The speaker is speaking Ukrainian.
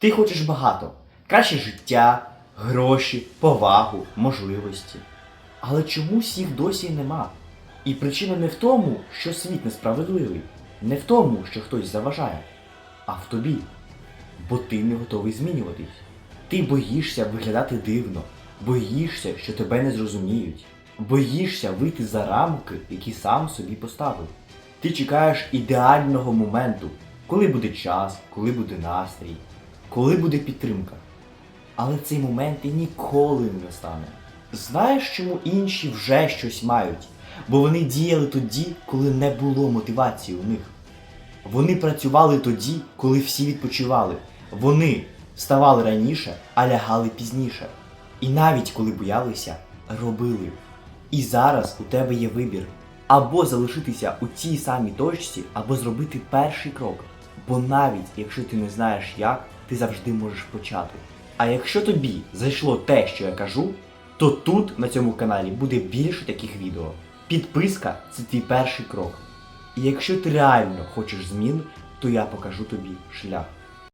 Ти хочеш багато, краще життя, гроші, повагу, можливості. Але чомусь їх досі нема. І причина не в тому, що світ несправедливий, не в тому, що хтось заважає, а в тобі. Бо ти не готовий змінюватись. Ти боїшся виглядати дивно, боїшся, що тебе не зрозуміють, боїшся вийти за рамки, які сам собі поставив. Ти чекаєш ідеального моменту, коли буде час, коли буде настрій, коли буде підтримка. Але цей момент і ніколи не настане. Знаєш, чому інші вже щось мають? Бо вони діяли тоді, коли не було мотивації у них. Вони працювали тоді, коли всі відпочивали. Вони вставали раніше, а лягали пізніше. І навіть коли боялися, робили. І зараз у тебе є вибір. Або залишитися у цій самій точці, або зробити перший крок. Бо навіть якщо ти не знаєш як, ти завжди можеш почати. А якщо тобі зайшло те, що я кажу, то тут на цьому каналі буде більше таких відео. Підписка це твій перший крок. І якщо ти реально хочеш змін, то я покажу тобі шлях.